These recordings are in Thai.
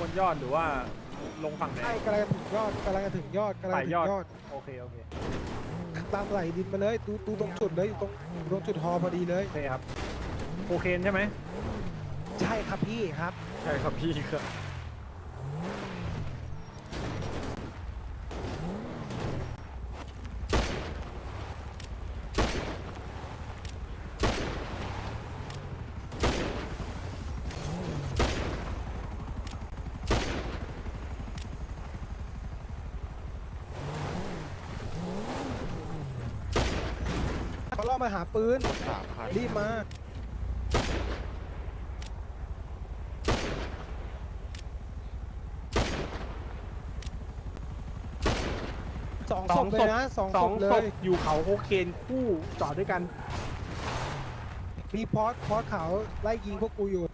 บนยอดหรือว่าลงฝั่งไหน ใช่กำลังจะถึงยอดกำลังจะถึงยอดกำลังจะถึงยอดโอเคโอเคตามไหลดินมาเลยดูดูตรงจุดเลยอยู่ตรงตรงจุดฮอพอดีเลย โอเคครับโคเคนใช่ไหมใช่ครับพี่ครับ ใช่ครับพี่ครับ ล่อมาหาปืนสามพันรีบมาสองศพเลยนะสองสศองพเลศยพอยู่เขาโคเคนคู่จอดด้วยกัน มีพอสพอสขาวไล่ยิงพวกกูอยู่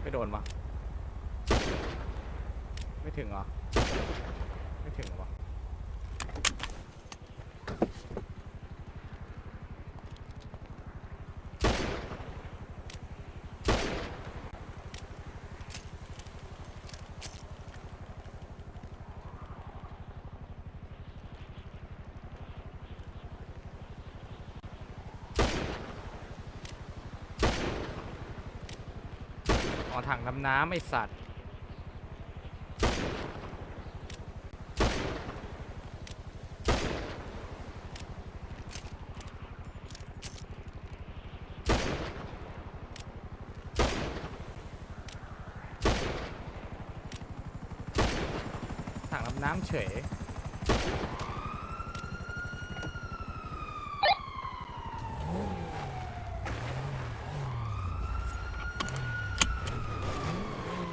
ไม่โดนปะไม่ถึงเหรอ ไม่ถึงหรอวะอ๋อถังน้ำน้ำไอสัตว์ ถัง น้ำน้ำเฉย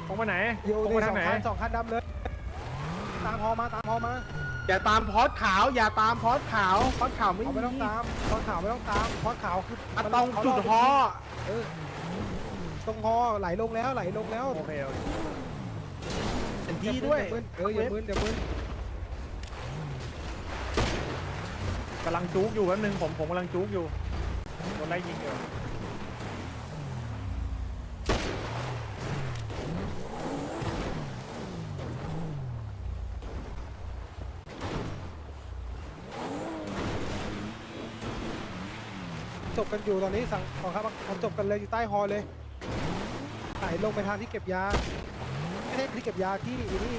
ตรงไปไหนโยตรงนี่ไปสทาองงไหน คันสองคันดำเลย ตามพอมาตามพอมาอย่าตามพอดขาว อย่าตามพอดขาวพอดขาวไม่เขาไม่ต้องตามพอขาวไม่ต้องตามพอขาวคือมามันตรงเขาจุดรฮอ เออตรงฮอไหลลงแล้วไหลลงแล้วโอเคโอเค เป็นที่ด้วยเอออย่ามึนอย่ามึนกำลังจุกอยู่แป๊บนึงผมผมกำลังจุกอยู่โดนไล่ยิงอยู่จบกันอยู่ตอนนี้สั่งสองครับผมจบกันเลยอยู่ใต้ฮอเลยไหลลงไปทางที่เก็บยาไม่ใช่ที่เก็บยาที่ไอ้นี่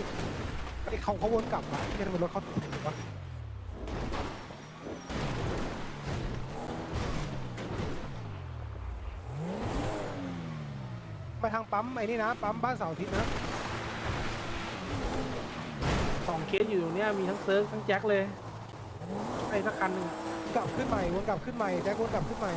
ไอ้เขาเขาวนกลับมาที่ทำไมรถเขาถึงวะไปทางปั๊มไอ้นี่นะปั๊มบ้านเสาร์อาทิตย์นะสองเคสอยู่ตรงเนี้ยมีทั้งเซิร์ฟทั้งแจ็คเลยไอ้สักคันหนึ่งกลับขึ้นใหม่วนกลับขึ้นใหม่แจ็ควนกลับขึ้นใหม่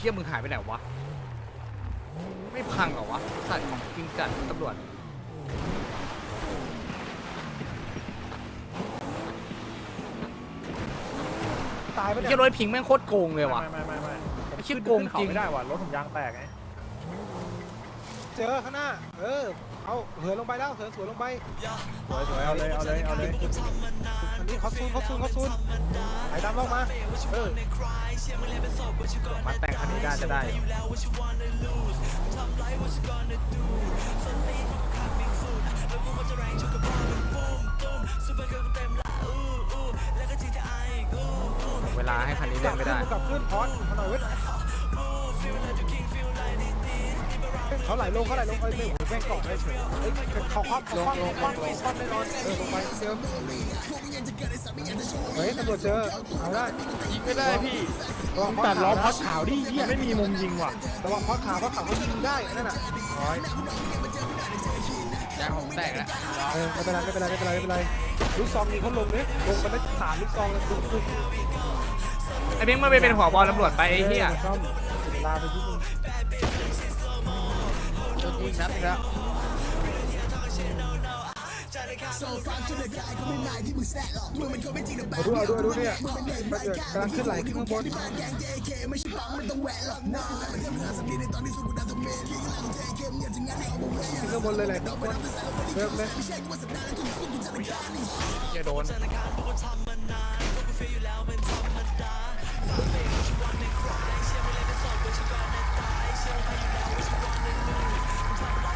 เชี่ยมึงหายไปไหนวะ ไม่พังเหรอวะสัตว์ของจริงจัดตำรวจตายไปไอ้เนี่เชี่ยยรถพิงแม่งโคตรโกงเลยว่ะไม่ไม่ไม่ไม่ผมไอ้เชี่ยขึ้นโกงขึ้นเขาจริงไม่ได้ว่ะรถผมยางแตกไงเจอข้างหน้า เออ เอาเหินลงไปแล้วเหินสวนลงไปสวยสวยเอาเลยเอาเลยเอาเลยอันนี้เขาซูนเขาซูนเขาซูนไหลตามลงมาเออมาแต่งคันนี้ได้จะได้เวลาให้คันนี้กเล่ลันบไม่ขึ้นได้กลับขึ้นพอดมาหน่อยเว้ย เขาไหลลงเขาไหลลงเอ้ยไม่โอ้ยแม่งเกาะได้เฉยเฮ้ยเขาคว่ำเขาคว่ำเขาคว่ำเขาคว่ำแน่นอนเออลงไปเดิมเฮ้ยตำรวจเจอเอาได้ยิงไม่ได้พี่ระวังพอแต่ดล้อพอดขาวดิเหี้ยไม่มีมุมยิงว่ะระวังพอดขาวพอดขาวเขายิงได้นั่นน่ะร้อยยางผมแตกแล้วเออไม่เป็นไรไม่เป็นไรไม่เป็นไรไม่เป็นไรลูกซองนี้เขาลงเนี่ยลงไปได้สามลูกซองแล้วดูดูไอ้เบ้งมาไปเป็นหัวบอลตำรวจไปไอ้เหี้ยลาไปที่ นึงโดนยิงนัดแล้วดูเอาดูดูเนี่ยกำลังขึ้นไหลขึ้นข้างบนขึ้นข้างบนเลยแหละเริ่มเลยจะโดน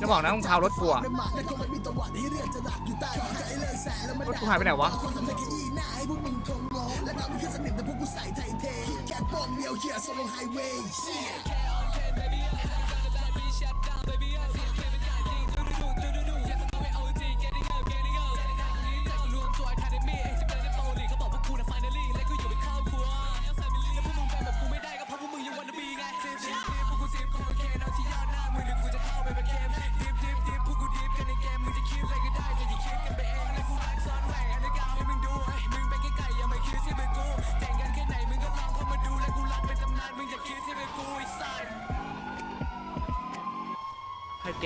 จะบอกนะมึงพาวรถกูอะรถกูหายไปไหนวะ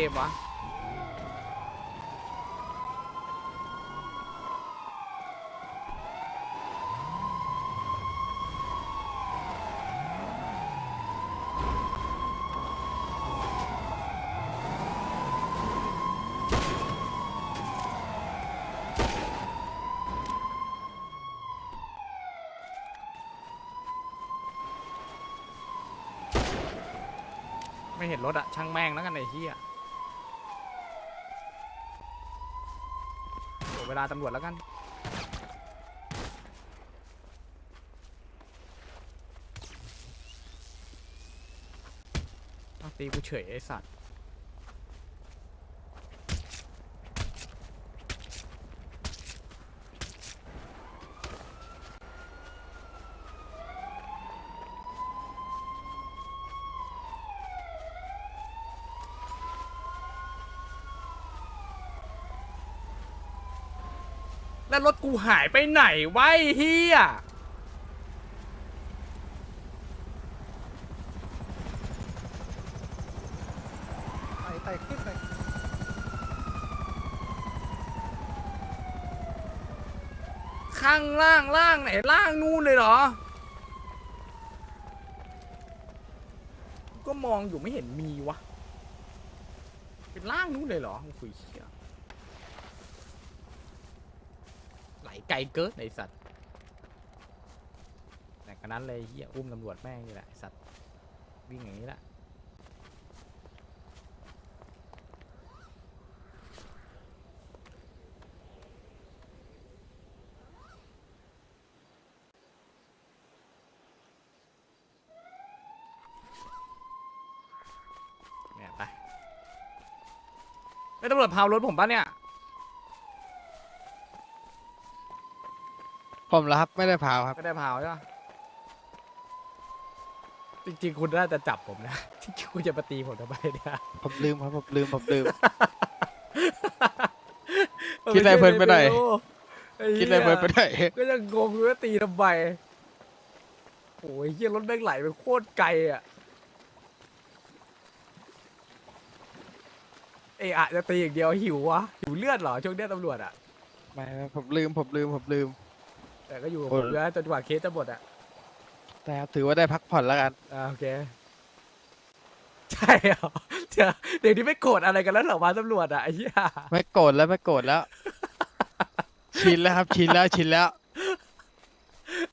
เกมวะไม่เห็นรถอะช่างแม่งแล้วกันไอ้เหี้ย เวลาตำรวจแล้วกัน ตีกูเฉยไอ้สัตว์ แล้วรถกูหายไปไหนวะไอ้เฮียไต่ไต่ขึ้นไต่ข้างล่างล่างไหนล่างนู่นเลยเหรอ ก็มองอยู่ไม่เห็นมีวะ เป็นล่างนู่นเลยเหรอโอ้โหเฮีย ไหลไกลเกินไอสัตว์แต่กันนั้นเลยเฮียอุ้มตำรวจแม่งนี่แหละไอ้สัตว์วิ่งอย่างนี้แหละเนี่ยไปไม่ตำรวจพาวรถผมปะเนี่ย ผมแล้วครับไม่ได้พาวครับ ไม่ได้พาวใช่ปะจริงๆ คุณน่าจะจับผมนะจริงๆคุณจะมาตีผมทำไมเนี่ยผมลืมครับผมลืมผมลืม คิดอะไรเพลินไปหน่อยไอ้คิดอะไรหี้ยไปไปได้ก็ยังงงอยู่ว่าตีทำไมโอ้ยเฮียรถแม่งไหลไปโคตรไกลอะ เอะอะจะตีอย่างเดียวหิววะ หิวเลือดเหรอช่วงเนี้ยตำรวจอะ ไม่ไม่ผมลืมผมลืมผมลืม แต่ก็อยู่กับโอ้ผมนะจนกว่าเคสจะหมดอะแต่ครับถือว่าได้พักผ่อนแล้วกัน อ่าโอเค ใช่เหรอเดี๋ยวเดี๋ยวนี้ไม่โกรธอะไรกันแล้วเหรอมาตำรวจอะไอ้เหี้ยไม่โกรธแล้วไม่โกรธแล้ว ชินแล้วครับ ชินแล้วชินแล้ว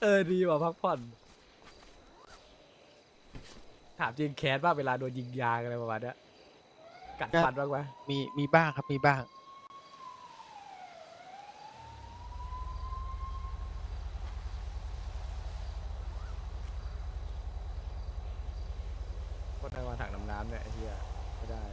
เออดีว่ะพักผ่อน ถามจริงแคสบ้างเวลาโดนยิงยางอะไรประมาณเนี้ยกัดก็ฟันบ้างไหมมีมีบ้างครับมีบ้าง ก็ได้มาถังน้ำน้ำเนี่ยไอ้เหี้ยไม่ได้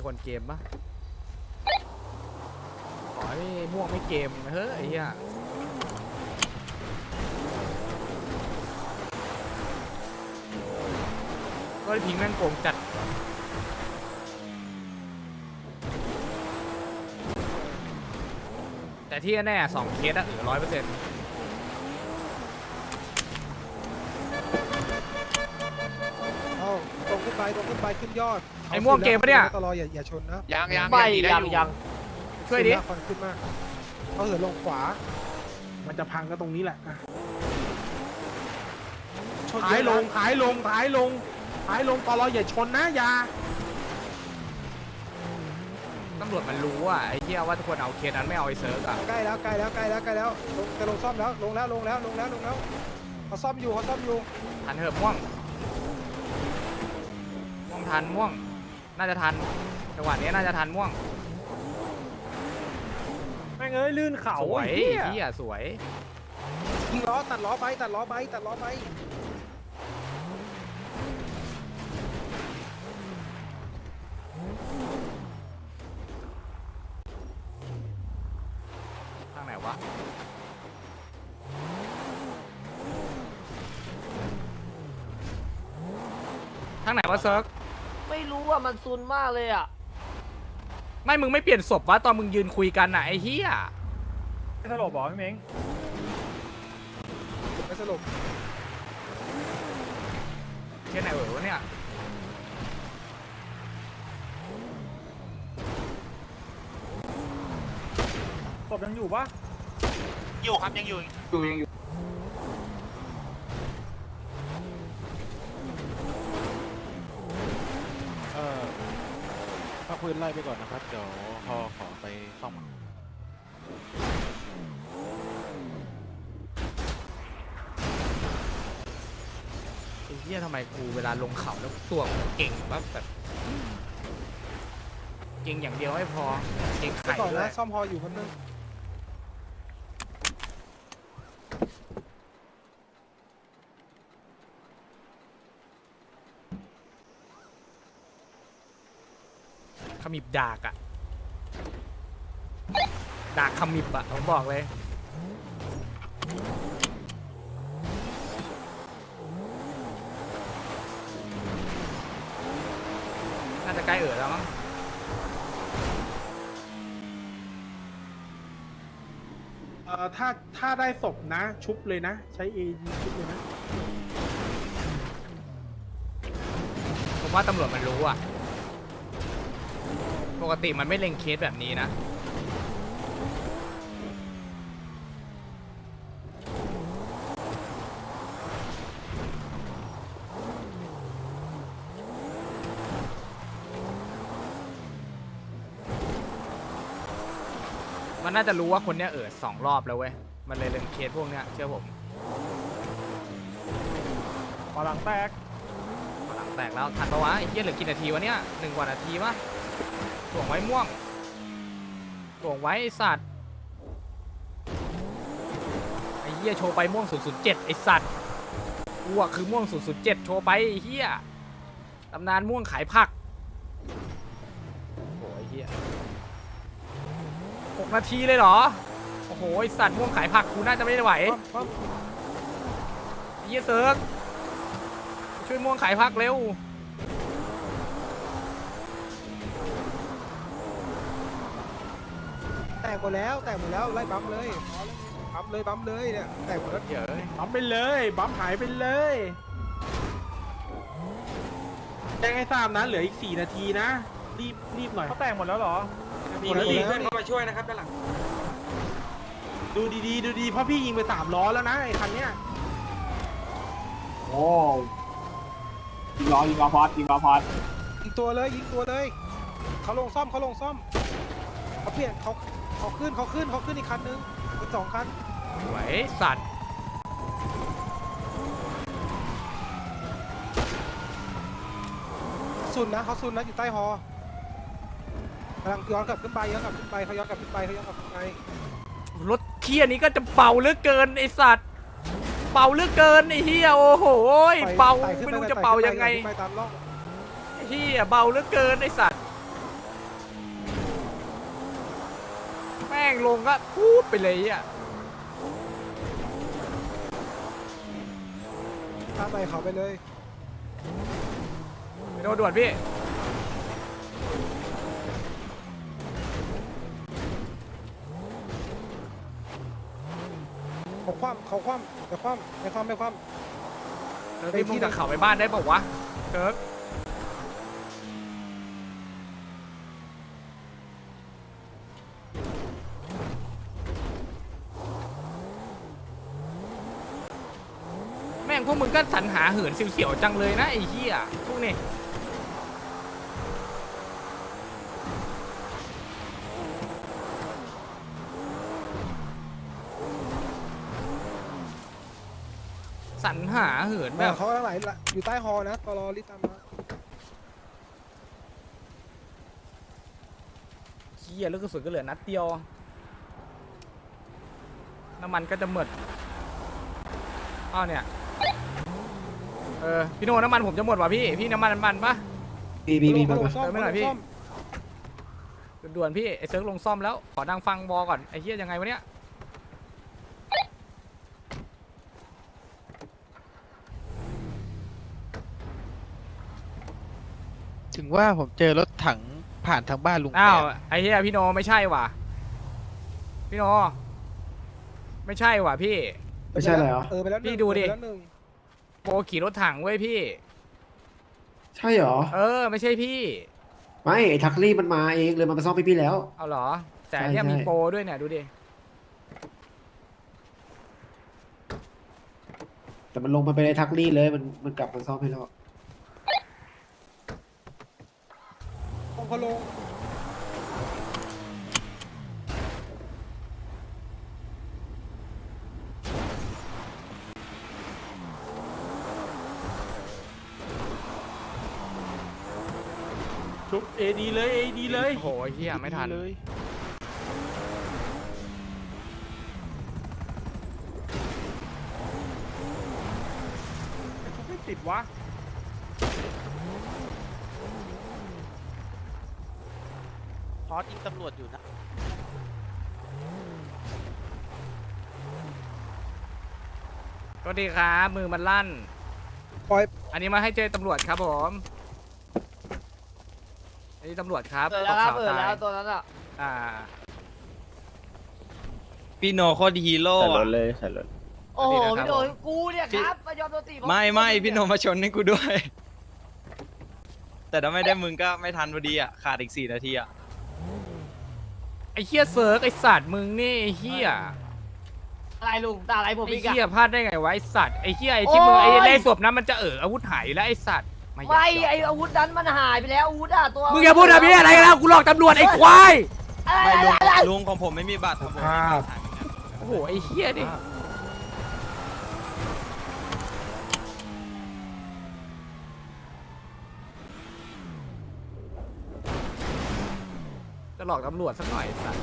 ีคนเกมปะขอให้ม่วงไม่เกมเฮ้ยไอ้เหี้ยก็พิงแม่งโกงจัดแต่ที่แน่สองเคสอะเออร้อยเปอร์เซ็นต์ ตรงขึ้นไปตรงขึ้นไปขึ้นยอดไอ้ม่วงเกมปะเนี่ย ตลอดอย่าอย่าชนนะยังยังไม่ดีได้ยังอยังช่วยดิควันขึ้นมากเขาเหินลงขวา มันจะพังก็ตรงนี้แหละอะชนท้ายเอะลนะงท้ายลงท้ายลงท้ายลงตลออย่าชนนะอยาตำรวจมันรู้อะไอ้เหี้ยว่าทุกคนเอาเคสนั้นไม่เอาไอ้เซิร์กอะใกล้แล้วใกล้แล้วใกล้แล้วใกล้แล้วลงจะลงซ่อมแล้วลงแล้วลงแล้วลงแล้วลงแล้วเขาซ่อมอยู่เขาซ่อมอยู่ทันเถอะม่วงม่วง ทันม่วง น่าจะทันจังหวะนี้น่าจะทันม่วงแม่งเอ้ยลื่นเขาสวยไอ้เหี้ยเหี้ยสวยยิงล้อตัดล้อไปตัดล้อไปตัดล้อไปทางไหนวะทางไหนวะเซิร์กไม่รู้ ว่ามันซุนมากเลยอะ ไม่มึงไม่เปลี่ยนศพวะตอนมึงยืนคุยกันน่ะไอ้เหี้ยไม่สลบบอกพี่เม้งไปสรุปเช่นไหนเออวะเนี่ยศพยังอยู่ปะอยู่ครับยังอยู่เพักพื้นไล่ไปก่อนนะครับ เดี๋ยวพอขอไปซ่อมไอ้เหี้ยทำไมกูเวลาลงเขาแล้วตัวกูเก่งแบบแบบเก่งอย่างเดียวไม่พอ เก่งไปไข่ก่อนด้วนะยซ่อมฮออยู่คนนึง มิบดากอะดากขมิบอะผมบอกเลย น่าจะใกล้เอ๋อแล้วมั้งเอ่อถ้าถ้าได้ศพนะ ชุบเลยนะ ใช้เอยิงชุบเลยนะ ผมว่าตำรวจมันรู้อะ ปกติมันไม่เล็งเคสแบบนี้นะ มันน่าจะรู้ว่าคนเนี้ยเออสองรอบแล้วเว้ย มันเลยเล็งเคสพวกเนี้ยเชื่อผมพอหลังแตกหลังแตกแล้วทันปะวะไอ้เหี้ยเหลือกี่นาทีวะเนี่ยหนึ่งกว่านาทีปะ ถ่วงไว้ม่วงถ่วงไว้ไอ้สัตว์ ไอ้เหี้ยโชว์ไปม่วง 007 ไอ้สัตว์กูอะคือม่วง 007 โชว์ไปไอ้เหี้ยตำนานม่วงขายผัก โอ้ยไอ้เหี้ยหกนาทีเลยเหรอ โอ้โหไอ้สัตว์ม่วงขายผักกูน่าจะไม่ได้ไหวปั๊มปั๊มไอ้เหี้ยเซิร์กช่วยม่วงขายผักเร็ว แต กหมดแล้วแตกหมดแล้วไล่ปั๊มเลยปั๊มเลยปั๊มเลยเนี่ยแตกหมดแล้วเดี๋ยวบัมไปเลยบัมหายไปเลยแจ้งให้ทราบนะเหลืออีก 4 นาทีนะ รีบรีบหน่อยเขาแตกหมดแล้วเหรอหมดแล้วดิดูดีๆดูดีเพราะพี่ยิงไปสามล้อแล้วนะไอ้คันเนี้ยโอ้ยิงล้อยิงล้อพอดยิงล้อพอดยิงตัวเลยยิงตัวเลยเขาลงซ่อมเขาลงซ่อมเขาเปลี่ยนเขา เขาขึ้นเขาขึ้นเขาขึ้นอีกคันนึงเป็นสองคันสวยสัตว์ซุนนะเขาซุนนะอยู่ใต้ฮอกำลังย้อนกลับขึ้นไปย้อนกลับขึ้นไปเขาย้อนกลับขึ้นไปเขาย้อนกลับขึ้นไปรถเคียนี้ก็จะเป่าเหลือเกินไอสัตว์เป่าเหลือเกินไอเฮียโอ้โหยปล่อยเป่าไต่ขึ้นไม่ปรู้ไต่จะขึ้นเป่าไปยังไงขึ้นไปตามร่องไอ้เฮียเบาเหลือเกินไอสัตว์ งลงก็พูดไปเลยอะข้ามไปเขาไปเลยโดนด่วนพี่ เขาคว่ำเขาคว่ำแต่คว่ำไม่คว่ำไม่คว่แล้วพี่มึงจะเข่าไปบ้านได้บอกวะเกิร์กแม่งพวกมึงก็สรรหาเหินเสียวๆจังเลยนะไอ้เหี้ยพวกนี้สรรหาเหินำแบบเขากำลังไหลอยู่ใต้ฮอนะตอรอรีบตามมาเหี้ยแล้วกระสุนก็เหลือนัดเดียวน้ำมันก็จะหมดอ้าวเนี่ย เออพี่โนน้ำมันผมจะหมดว่ะพี่พี่น้ำมันน้ำมันปะบีบีบีเขามาลงซ่อมเติมไม่หน่อยพี่เขาลงซ่อมด่วนๆพี่ไอ้เซิร์ฟลงซ่อมแล้วขอดังฟังวอก่อนไอ้เหี้ยยังไงวะเนี่ยถึงว่าผมเจอรถถังผ่านทางบ้านลุงอ้าวแปะไอ้เหี้ยพี่โนไม่ใช่ว่ะพี่โนไม่ใช่ว่ะพี่ ไม่ใช่เลยเหรอ เออไปแล้วหนึ่งพี่ดูดิเออไปแล้วหนึ่ง โปรขี่รถถังเว้ยพี่ ใช่เหรอ เออ ไม่ใช่พี่ ไม่ไอ้ทักลี่มันมาเองเลยมันมาซ่อมพี่พี่แล้ว เอาเหรอ แต่อันเนี่ยใช่มีใช่ โปรด้วยเนี่ยดูดิ แต่มันลงมาเป็นไอ้ทักลี่เลยมันมันกลับมาซ่อมให้แล้ว ลงเขาลง ชุบเอดีเลยเอดีเลยโอ้โหเฮียไม่ทัน เลยชุบไม่ติดวะพอสยิงตำรวจอยู่นะก็ดีครับมือมันลั่น ปล่อย อันนี้มาให้เจอตำรวจครับผม อันนี้ตำรวจครับเปิดแล้วครับตกเปิดข่าแล้วตายตัวนั้นอะอ่า พี่โนโคตรฮีโร่ใส่รอะถเลยใส่รถโอ้โหสวัสดีนะครับพี่โดนกูเนี่ยครับมายอมโดนตีเพราะไม่ไม่กูพี่โนมาชนให้กูด้วย แต่ถ้าไม่ได้มึงก็ไม่ทันพอดีอะ ขาดอีกสี่นาทีอะ ไอ้เฮียเซิร์กไอ้สัตว์มึงนี่ไอ้เฮียอะไรลุงตาอะไรผมไอ้อีกอะ เฮียพลาดได้ไงวะไอ้สัตว์ไอ้เฮียไอ้ที่มึงโอ้ไอ้ยไล่ศพนั้นมันจะเอออาวุธหายอยู่แล้วไอ้สัตว์าไม่หยกไออาวุธนั้นมันหายไปแล้วอาวุธอะตัวมึงอย่าพูดแบบนี้อะไรกันแล้วกูหลอกตำรวจไอ้ควายอะไรไม่ลุงอะไรลุงของผมไม่มีบัตรของผมไม่มีบัตรหายเหมือนกันโอ้โหไอ้เฮียดิจะหลอกตำรวจสักหน่อยไอ้สัตว์